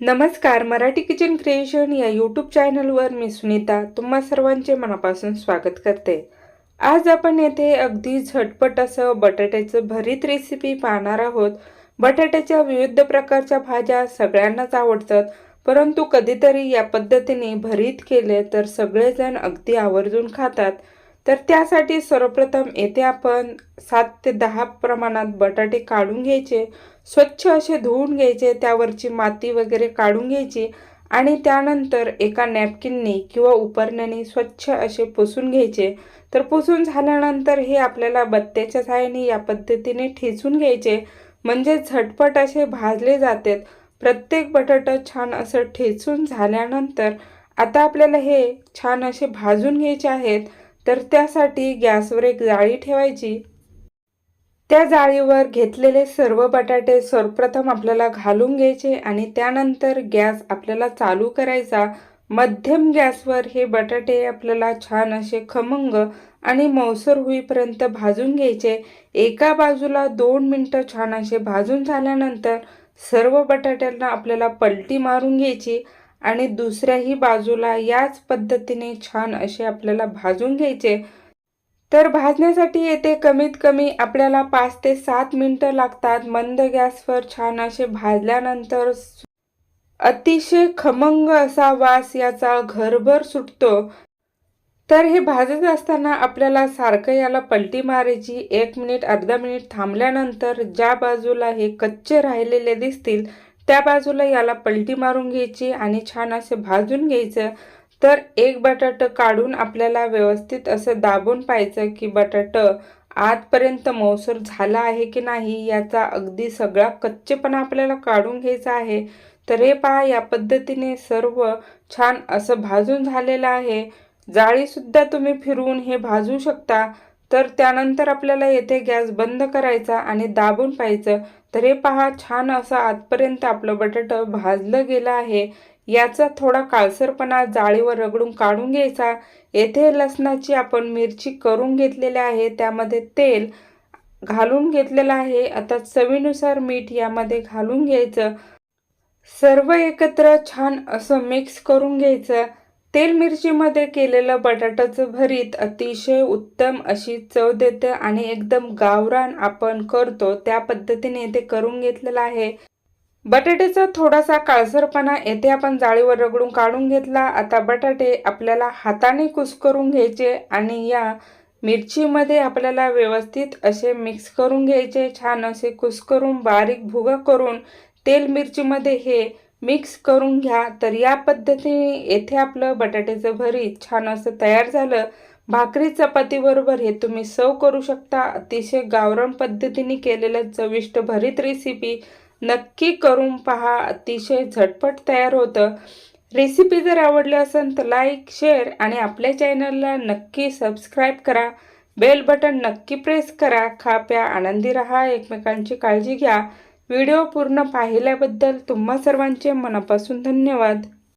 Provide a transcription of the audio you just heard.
नमस्कार Marathi kitchen creation या YouTube चॅनलवर मी सुनीता तुम्हा सर्वांचे मनापासून स्वागत करते. आज आपण येथे अगदी झटपट असं बटाट्याचं भरीत रेसिपी पाहणार आहोत. बटाट्याच्या विविध प्रकारच्या भाज्या सगळ्यांनाच आवडतात परंतु कधीतरी या पद्धतीने भरीत केले तर सगळेजण अगदी आवर्जून खातात. तर त्यासाठी सर्वप्रथम येथे आपण सात ते दहा प्रमाणात बटाटे काढून घ्यायचे स्वच्छ असे धुवून घ्यायचे त्यावरची माती वगैरे काढून घ्यायची आणि त्यानंतर एका नॅपकिनने किंवा उपरण्याने स्वच्छ असे पुसून घ्यायचे. तर पुसून झाल्यानंतर हे आपल्याला बत्त्याच्या सहाय्याने या पद्धतीने ठेचून घ्यायचे. म्हणजे झटपट असे भाजले जातात. प्रत्येक बटाटा छान असं ठेचून झाल्यानंतर आता आपल्याला हे छान असे भाजून घ्यायचे आहेत. तर त्यासाठी गॅसवर एक जाळी ठेवायची. त्या जाळीवर घेतलेले सर्व बटाटे सर्वप्रथम आपल्याला घालून घ्यायचे आणि त्यानंतर गॅस आपल्याला चालू करायचा. मध्यम गॅसवर हे बटाटे आपल्याला छान असे खमंग आणि मौसर होईपर्यंत भाजून घ्यायचे. एका बाजूला दोन मिनटं छान असे भाजून झाल्यानंतर सर्व बटाट्यांना आपल्याला पलटी मारून घ्यायची. आणि दुसऱ्याही बाजूला याच पद्धतीने छान असे आपल्याला भाजून घ्यायचे. तर भाजण्यासाठी येथे कमीत कमी आपल्याला पाच ते सात मिनटं लागतात. मंद गॅसवर छान असे भाजल्यानंतर अतिशय खमंग असा वास याचा घरभर सुटतो. तर हे भाजत असताना आपल्याला सारखं याला पलटी मारायची. एक मिनिट अर्धा मिनिट थांबल्यानंतर ज्या बाजूला हे कच्चे राहिलेले दिसतील त्या बाजूला याला पलटी मारून घ्यायची आणि छान असे भाजून घ्यायचं. तर एक बटाटं काढून आपल्याला व्यवस्थित असं दाबून पाहायचं की बटाटं आतपर्यंत मौसर झाला आहे की नाही याचा अगदी सगळा कच्चेपणा आपल्याला काढून घ्यायचा आहे. तर हे पहा या पद्धतीने सर्व छान असं भाजून झालेलं आहे. जाळीसुद्धा तुम्ही फिरवून हे भाजू शकता. तर त्यानंतर आपल्याला येथे गॅस बंद करायचा आणि दाबून पाहायचं. तर हे पहा छान असं आतपर्यंत आपलं बटाटं भाजलं गेलं आहे. याचा थोडा काळसरपणा जाळीवर रगडून काढून घ्यायचा. येथे लसणाची आपण मिरची करून घेतलेली आहे त्यामध्ये तेल घालून घेतलेलं आहे. आता चवीनुसार मीठ यामध्ये घालून घ्यायचं. सर्व एकत्र छान असं मिक्स करून घ्यायचं. तेल मिरचीमध्ये केलेलं बटाट्याचं भरीत अतिशय उत्तम अशी चव देतं आणि एकदम गावरान आपण करतो त्या पद्धतीने ते करून घेतलेलं आहे. बटाट्याचा थोडासा काळसरपणा येथे आपण जाळीवर रगडून काढून घेतला. आता बटाटे आपल्याला हाताने कुस्करून घ्यायचे आणि या मिरचीमध्ये आपल्याला व्यवस्थित असे मिक्स करून घ्यायचे. छान असे कुस्करून बारीक भुगा करून तेल मिरचीमध्ये हे मिक्स करून घ्या. तर या पद्धतीने येथे आपलं बटाट्याचं भरीत छान असं तयार झालं. भाकरी चपातीबरोबर हे तुम्ही सर्व करू शकता. अतिशय गावरान पद्धतीने केलेलं चविष्ट भरीत रेसिपी नक्की करून पहा. अतिशय झटपट तयार होतं. रेसिपी जर आवडली असेल तर लाईक शेअर आणि आपल्या चॅनलला नक्की सबस्क्राईब करा. बेल बटन नक्की प्रेस करा. खा प्या आनंदी रहा. एकमेकांची काळजी घ्या. व्हिडिओ पूर्ण पाहिल्याबद्दल तुम्हा सर्वांचे मनापासून धन्यवाद.